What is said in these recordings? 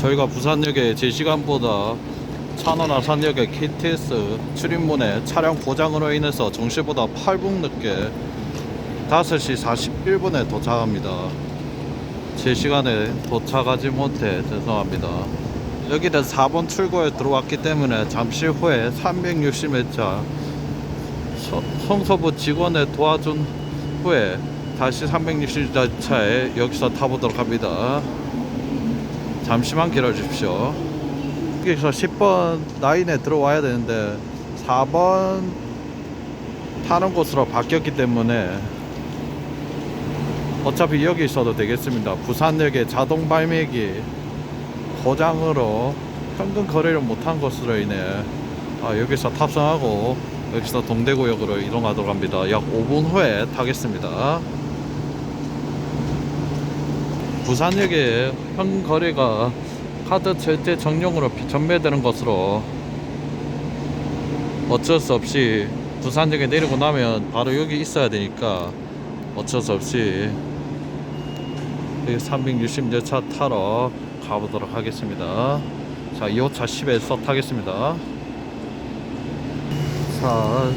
저희가 부산역에 제 시간보다 찬원 아산역에 KTX 출입문에 차량 고장으로 인해서 정시보다 8분 늦게 5시 41분에 도착합니다. 제 시간에 도착하지 못해 죄송합니다. 여기는 4번 출구에 들어왔기 때문에 잠시 후에 360m 성서부 직원의 도와준 후에 다시 360차에 여기서 타보도록 합니다. 잠시만 기다려 주십시오. 여기서 10번 라인에 들어와야 되는데 4번 타는 곳으로 바뀌었기 때문에 어차피 여기 있어도 되겠습니다. 부산역의 자동 발매기 고장으로 현금 거래를 못한 것으로 인해 아, 여기서 탑승하고 여기서 동대구역으로 이동하도록 합니다. 약 5분 후에 타겠습니다. 부산역에 현금 거래가 카드 절대 정령으로 전매되는 것으로 어쩔 수 없이 부산역에 내리고 나면 바로 여기 있어야 되니까 어쩔 수 없이 360차 타러 가보도록 하겠습니다. 자, 2호차 10에서 타겠습니다. 자,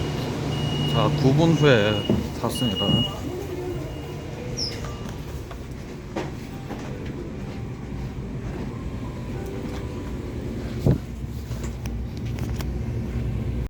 자, 9분 후에 탔습니다.